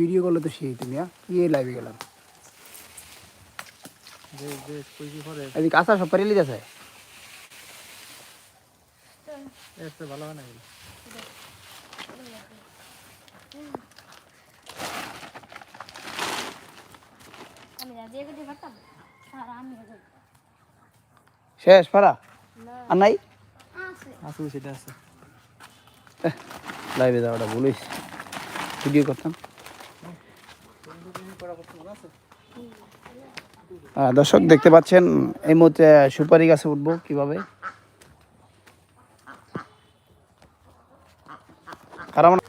Video করলে তো সেই তুমি হ্যাঁ? কি লাইভে গেলাম। এদিকে আসা সব পারিয়ে যাচ্ছে ভালো হয় না শেষ পারা আর নাই? আছে। সেটা আছে। লাইভে যাওয়াটা বলিস ভিডিও করতাম। দর্শক দেখতে পাচ্ছেন এই মুহূর্তে সুপারি গাছে উঠবো কীভাবে আর আমার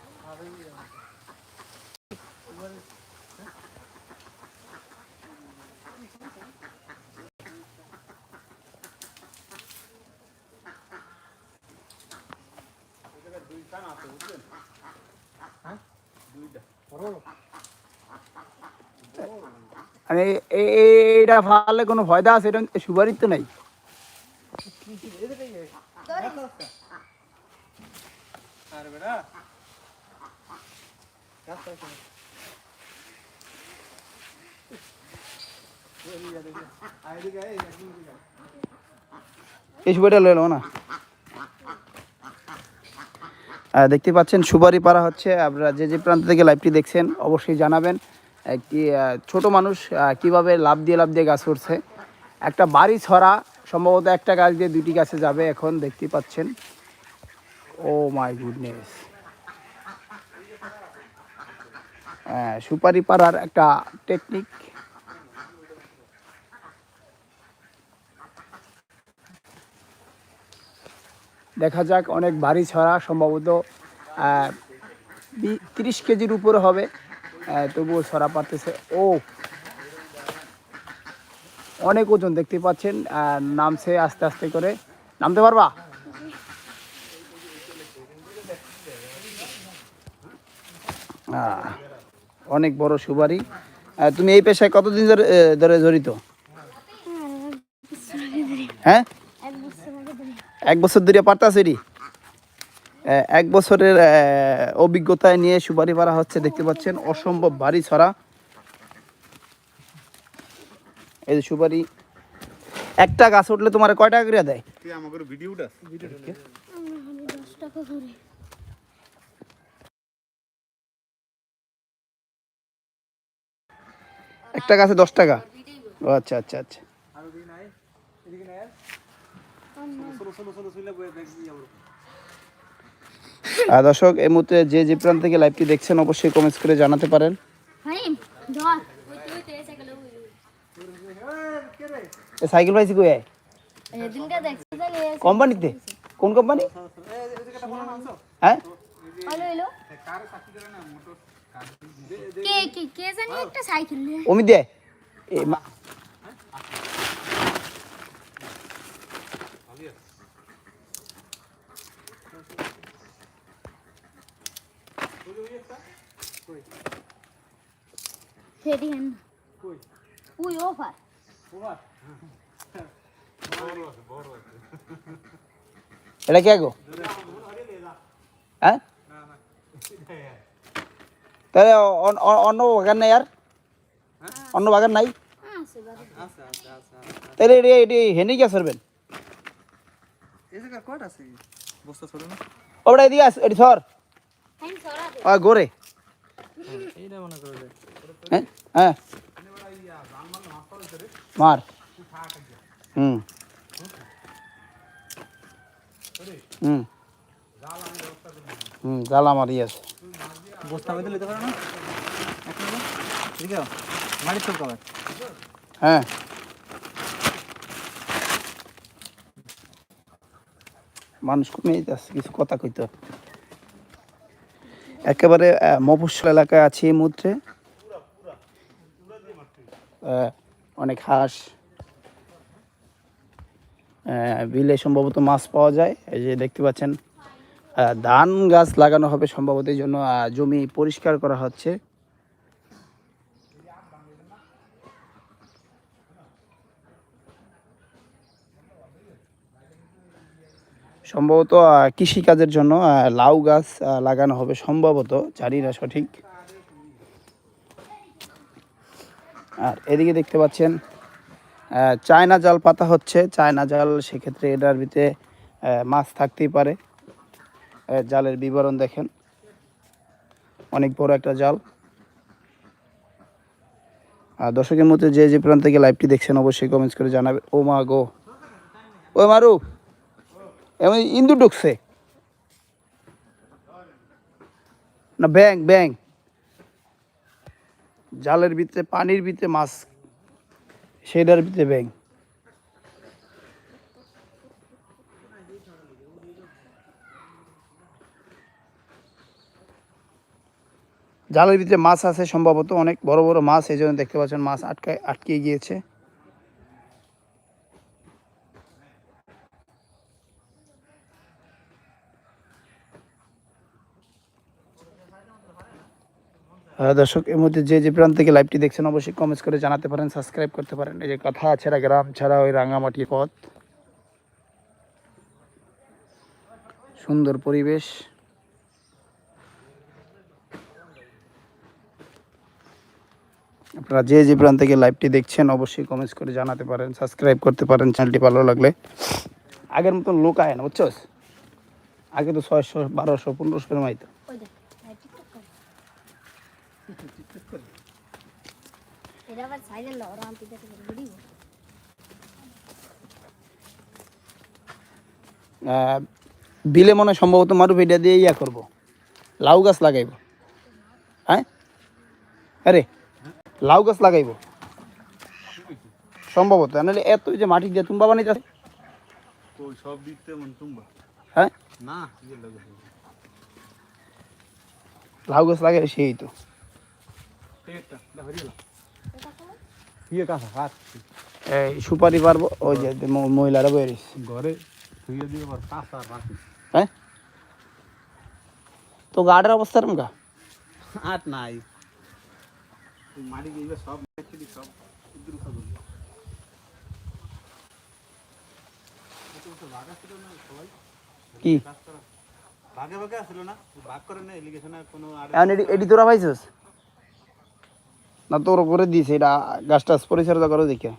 মানে এ- এ- এইটা ফাললে কোনো ফায়দা আছে? এটা সুপারির তো নাই। সুপারিটা না। দেখতে পাচ্ছেন সুপারি পাড়া হচ্ছে, আপনারা যে যে প্রান্ত থেকে লাইভটি দেখছেন, অবশ্যই জানাবেন। আহ, ছোট মানুষ কীভাবে লাভ দিয়ে লাভ দিয়ে গাছ করছে একটা বাড়ি ছড়া সম্ভবত একটা গাছ দিয়ে দুটি গাছে যাবে এখন দেখতে পাচ্ছেন। Oh my goodness. সুপারি পাড়ার একটা টেকনিক। দেখা যাক অনেক ভারী ছড়া সম্ভবত তিরিশ কেজির উপরে হবে। তবুও ছড়া পারতেছে। ও! অনেক ওজন দেখতে পাচ্ছেন নামছে আস্তে আস্তে করে। নামতে পারবা? আহ, অনেক বড় সুবারি তুমি এই পেশায় কতদিন ধরে জড়িত? হ্যাঁ এক বছর ধরে। ধরে। পারতাছে এক বছরের অভিজ্ঞতায় নিয়ে সুপারি পাড়া হচ্ছে দেখতে পাচ্ছেন অসম্ভব ভারী ছড়া এই যে সুপারি একটা গাছ উঠলে তোমার কয় টাকা করে দেয় ভিডিওটা টাকা করে একটা গাছে দশ টাকা ও আচ্ছা আচ্ছা আচ্ছা দর্শক এই মুহূর্তে যে যে প্রান্ত থেকে লাইভটি দেখছেন অবশ্যই কমেন্টস করে জানাতে পারেন। সাইকেল পাইছি কই কোম্পানিতে? কোন কোম্পানি? হ্যাঁ? হলো হলো। কে কে কে জানি একটা সাইকেল নিয়ে। অমি দে। এ ফেরি হেন উই ওভার এটা কে গো? হ্যাঁ? তাহলে অন- অন- অন্য বাগান নাই আর? অন্য বাগান নাই? আচ্ছা আচ্ছা আচ্ছা তাহলে এটি এটি হেনে গিয়া সরবেন ওটা এদিকে আস এটি সর দে গোরে মনে হ্যাঁ মার। হুম। হুম। হুম জাল আমার ইয়ে আছে। বস্তা বেঁধে নিতে পারো না? নম্বর। এদিকে আও। মাটির কবে হ্যাঁ। মানুষ কমে যাচ্ছে কিছু কথা কইতে হবে। একেবারে মফস্বল এলাকায় আছি এই মুহূর্তে। অনেক হাঁস। বিলে সম্ভবত মাছ পাওয়া যায়। এই যে দেখতে পাচ্ছেন ধান গাছ লাগানো হবে সম্ভবত এই জন্য জমি পরিষ্কার করা হচ্ছে। সম্ভবত কৃষিকাজের জন্য লাউ গাছ লাগানো হবে সম্ভবত, জানি না সঠিক। আর এদিকে দেখতে পাচ্ছেন চায়না জাল পাতা হচ্ছে। চায়না জাল সেক্ষেত্রে এটার ভিতরে মাছ থাকতেই পারে। জালের বিবরণ দেখেন। অনেক বড় একটা জাল। আর দর্শকের মধ্যে যে যে প্রান্ত থেকে লাইভটি দেখছেন, অবশ্যই কমেন্টস করে জানাবে ও মা গো। ও মারু এমন ইন্দু ঢুকছে। না ব্যাং ব্যাং জালের ভিতরে, পানির ভিতরে মাছ, সেটার ভিতরে ব্যাং জালের ভিতরে মাছ আছে, সম্ভবত অনেক বড় বড় মাছ, এই জন্য দেখতে পাচ্ছেন মাছ আটকায় আটকে গিয়েছে। দর্শক, এর মধ্যে যে যে প্রান্ত থেকে লাইভটি দেখছেন, অবশ্যই কমেন্টস করে জানাতে পারেন সাবস্ক্রাইব করতে পারেন। এই যে কথা ছাড়া গ্রাম ছাড়া ওই রাঙামাটির পথ। সুন্দর পরিবেশ। আপনারা যে যে প্রান্ত থেকে লাইভটি দেখছেন, অবশ্যই কমেন্টস করে জানাতে পারেন সাবস্ক্রাইব করতে পারেন চ্যানেলটি ভালো লাগলে। আগের মতন লোক আয় না বুঝছস আগে তো ছয়শো, বারোশো, পনেরোশো এরকম আইতো ওই দেখ ভাই টিকটক করে এটা আবার দেখে বিলে মনে হয় সম্ভবত মারুফ এটা দিয়ে ইয়া করব। লাউ গাছ লাগাইব। হ্যাঁ? আরে লাউ গাছ লাগাইব। সম্ভবত নাহলে এত যে মাটি দিয়ে তুমি বাবা নিতে ওই সব দিতে তুমবা? হ্যাঁ? না ইয়ে লাউ গাছ লাগাই সেই তো ইয়ে কাঁচা হাত এই সুপারি পারব ওই যে মহিলারা রয়েছে ঘরে ধুয়ে দিয়ে আবার কাঁচা রাখি হ্যাঁ তো গার্ডের অবস্থা এরম গা আট নাই মাটি গিয়ে সব সব কি ভাগে ভাগে আসলো না ভাগ করে না এলিগেশনে কোনো আর এটি তোরা পাইছিস না তোর করে দিয়েছে এটা গাছ টাছ পরিচর্যা করো দেখে।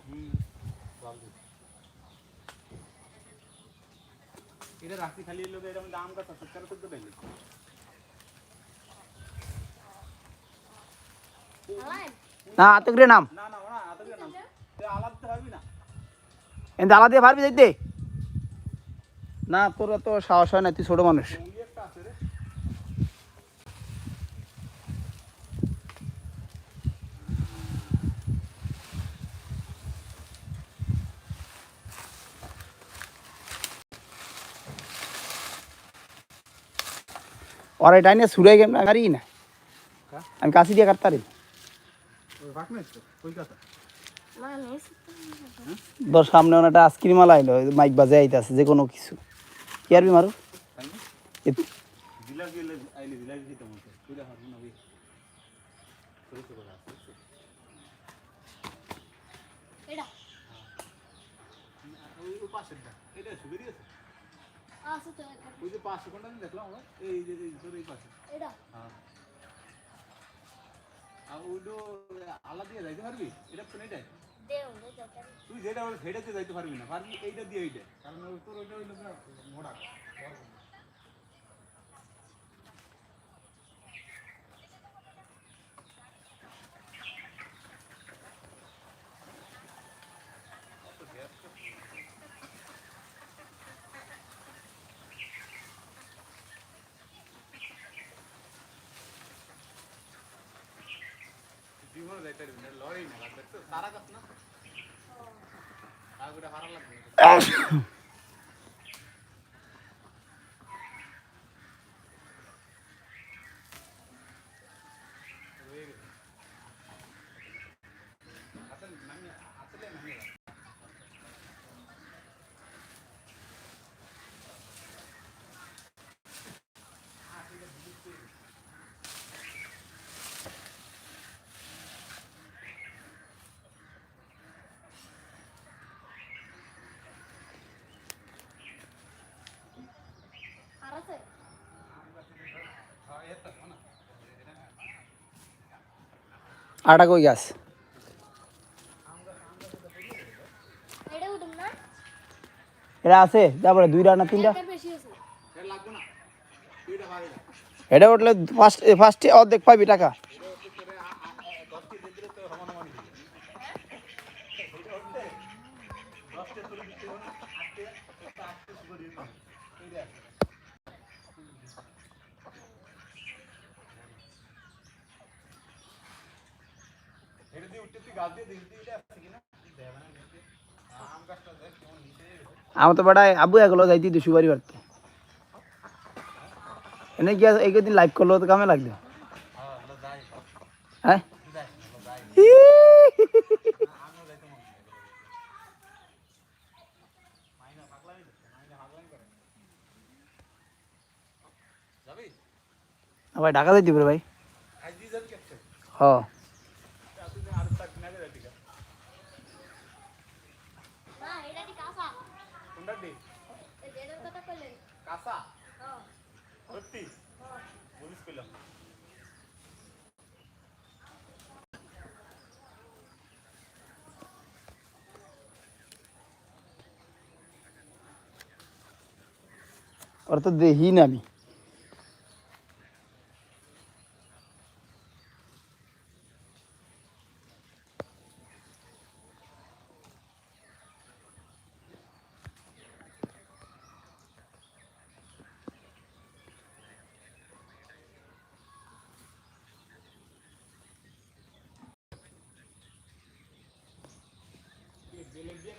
না নাম। আলাদা পারবি না তোর তো সাহস হয় না তুই ছোট মানুষ। और এটা নিয়ে সুরে গেম না গাড়ি না। কা? আমি কাশি দিয়ে কাটতে পারি ওই ভাগ নাই তো? ওই কথা মানুষ তোর সামনে ওনাটা আইসক্রিম আলা আইলো মাইক বাজে আইতাছে যে কোনো কিছু। কি আরবি মারু? এটা ওই ওই পাশেরটা এটা সুবিধা আছে আছে তো ওই যে কোনটা দেখলাম আমরা? এই যে এই তোর এই পাশে। এটা। হ্যাঁ। আর ওইটো আলাদা দিয়ে যাইতে পারবি? এটা তো এটাই তুই যেটা সেটাতে যাইতে পারবি না। পারবি এইটা দিয়ে এইটা। কারণ ওই তোর ওইটা ওইটা গিয়া যাইতে পারবি না তারা আটা কই গাছ? এটা আছে? তারপরে দুইটা না তিনটা? এটা উঠলে ফার্স্ট ফার্স্টে অর্ধেক পাবি টাকা। আমার তো বেটায় আবু এগুলো যাইতি দুশো বাড়ি বাড়তে এনে গিয়া এই কদিন লাইভ করল তো কামে লাগবে হ্যাঁ? ভাই ঢাকা যাইতে পারে ভাই। হ না এটা কি কাঁচা এই যে এটার কথা কইলেন হ্যাঁ ওর তো দেখি না আমি হ্যাঁ,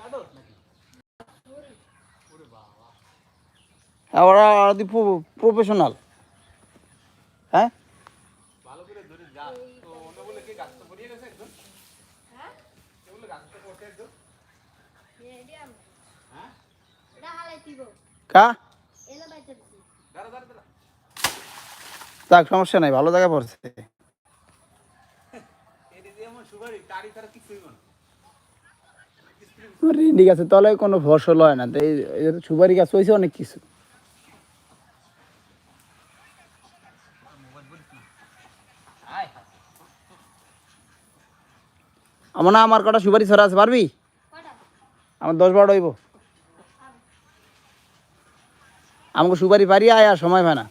ওরা প্রফেশনাল হ্যাঁ ভালো করে ধরে যা তো অন্য বলে কি গাছ তো পড়িয়ে গেছে একদম হ্যাঁ এগুলো গাছ তো পড়ছে একদম এটা হ্যাঁ এটা হালাই দিব কা এলো বাইতে দিছি। দাঁড়া দাঁড়া দাঁড়া। যাক সমস্যা নাই ভালো জায়গা পড়ছে। না। রেডি গাছে কোনো ফসল হয় না তো এই এই সুপারি গাছ হয়েছে অনেক কিছু। আমার না, আমার কটা সুপারি ছড়া আছে, পারবি? আমার দশ বারো হইব। আমাকে সুপারি পারি, আয়, আর সময় হয় না।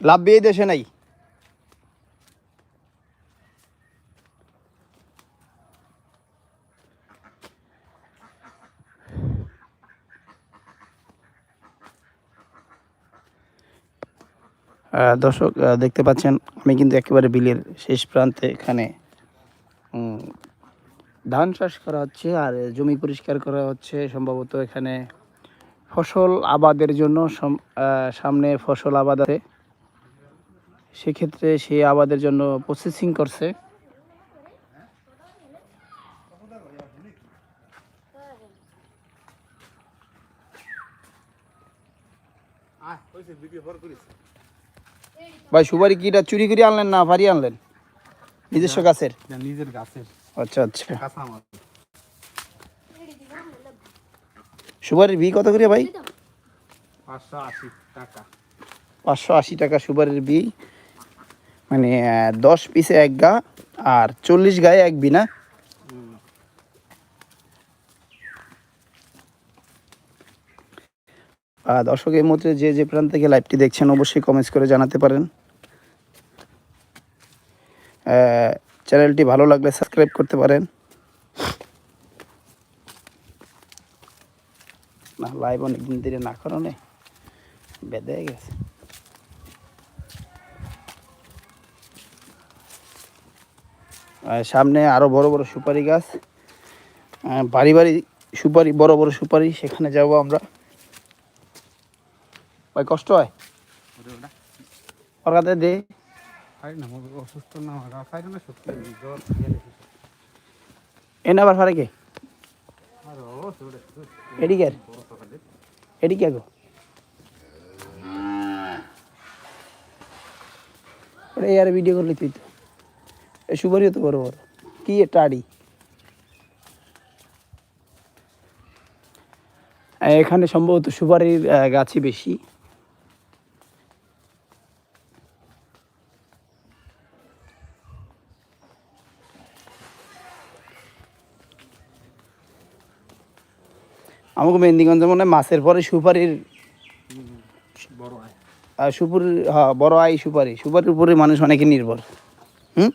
লাভ বিয়ে দেশে নাই। দর্শক দেখতে পাচ্ছেন, আমি কিন্তু একেবারে বিলের শেষ প্রান্তে এখানে ধান চাষ করা হচ্ছে আর জমি পরিষ্কার করা হচ্ছে। সম্ভবত এখানে ফসল আবাদের জন্য সম- সামনে ফসল আবাদ আছে। সেক্ষেত্রে সে আবাদের জন্য প্রসেসিং করছে। ভাই সুপারি কিটা চুরি করে আনলেন না ভারী আনলেন? নিজস্ব গাছের? নিজের গাছের। আচ্ছা আচ্ছা। সুপারির বি কত করে ভাই? পাঁচশো আশি টাকা। পাঁচশো আশি টাকা সুপারির বি। মানে দশ পিসে এক গা আর চল্লিশ গায়ে এক বি না আহ, দর্শক এই মুহূর্তে যে যে প্রান্ত থেকে লাইভটি দেখছেন অবশ্যই কমেন্টস করে জানাতে পারেন। চ্যানেলটি ভালো লাগলে সাবস্ক্রাইব করতে পারেন। না লাইভ অনেকদিন ধরে না কারণে বেঁধে গেছে। সামনে আরও বড় বড় সুপারি গাছ। বাড়ি বাড়ি সুপারি বড় বড় সুপারি সেখানে যাব আমরা। ভাই কষ্ট হয়? ওরে কাছে দে না অসুস্থ আবার ফারে কে আর এদিকে এদিকে ভিডিও করলি তুই তো। এ সুপারিও তো বড় বড়। কি এটা আড়ি এখানে সম্ভবত সুপারির গাছই বেশি। আমাকে মেহেন্দিগঞ্জে মনে হয় মাছের পরে সুপারির সুপুর হ্যাঁ বড় আয় সুপারি। সুপারির উপরে মানুষ অনেকে নির্ভর। হুম?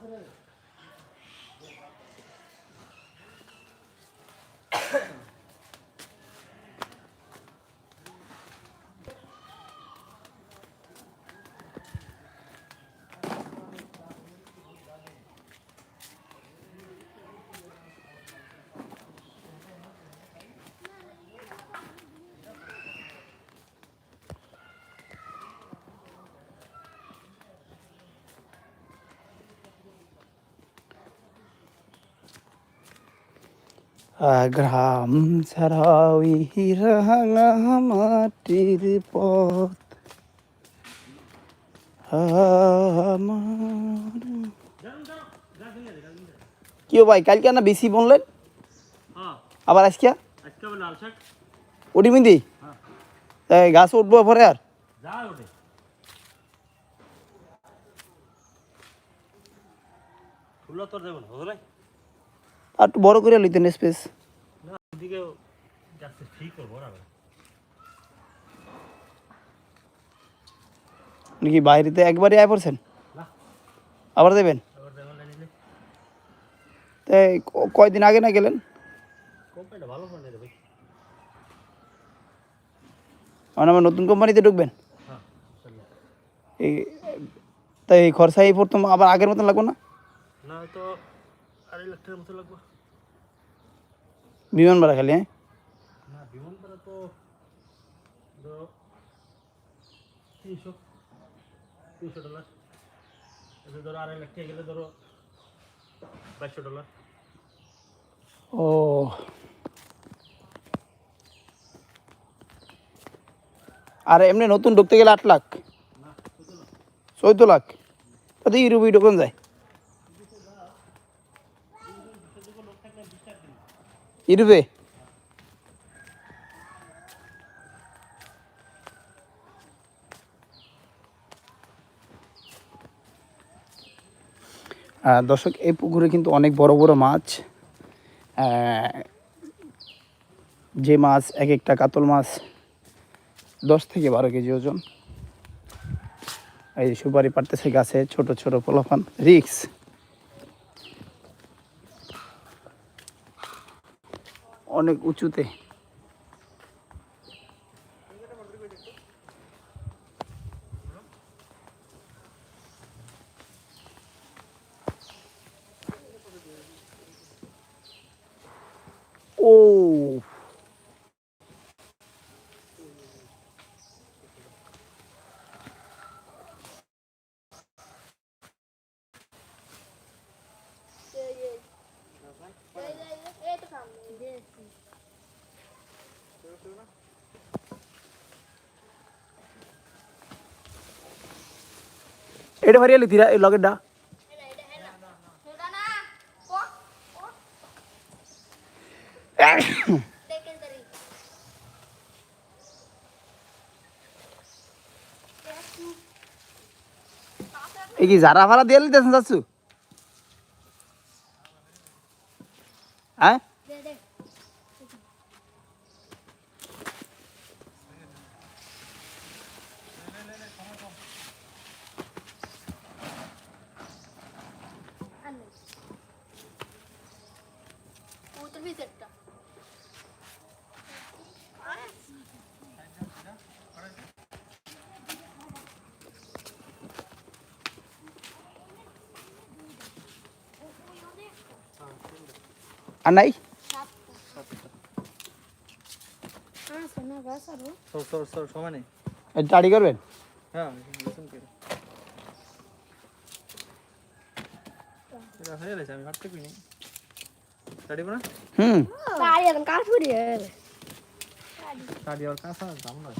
그래. গ্রাম ছাড়াওই রাঙা মাটির পথ আমার কি ভাই কালকে না বেশি বললেন আবার আজকে উঠি মিন্দি গাছ উঠবো পরে আর ফুল তোর বুঝলে আর একটু বড় করে লইতেন স্পেস নাকি বাইরেতে একবারই আয় পড়ছেন? আবার দেবেন? তাই কয়দিন আগে না গেলেন? মানে আমার নতুন কোম্পানিতে ঢুকবেন? হ্যাঁ এই তাই খরচা এই প্রথম আবার আগের মতন লাগবো না? না হয়তো আড়াই লাখ টাকার মতো লাগবে। বিমান ভাড়া খালি হ্যাঁ না বিমান ভাড়া তো ধরো তিনশো তিনশো ডলার এতে ধরো আড়াই লাখ টাকা গেলে ধরো বাইশশো ডলার ও আর এমনি নতুন ঢুকতে গেলে আট লাখ চোদ্দ লাখ তাতে ইউরোপ ঢুকুন যায় আহ, দর্শক এই পুকুরে কিন্তু অনেক বড় বড় মাছ। যে মাছ এক একটা কাতল মাছ দশ থেকে বারো কেজি ওজন। এই সুপারি পারতেছে গাছে ছোট ছোট পোলাফান রিক্স। অনেক উঁচুতে। এটা ভারিয়া লিতিরা এই লগেটটা এই কি যারা ভাড়া দিয়ে লিতেছেন চাচ্ছু ভিতরটা আর নাই হ্যাঁ সোনা বাস আর সর সর সর সমানে এটা টাড়ি করবেন হ্যাঁ লিসন করে এটা হয়ে গেছে আমি হাঁটতে পিনি গাড়ি না হুম গাড়ি এখন কাঠ ফুরিয়ে গাড়ি আর কাঁচা দাম না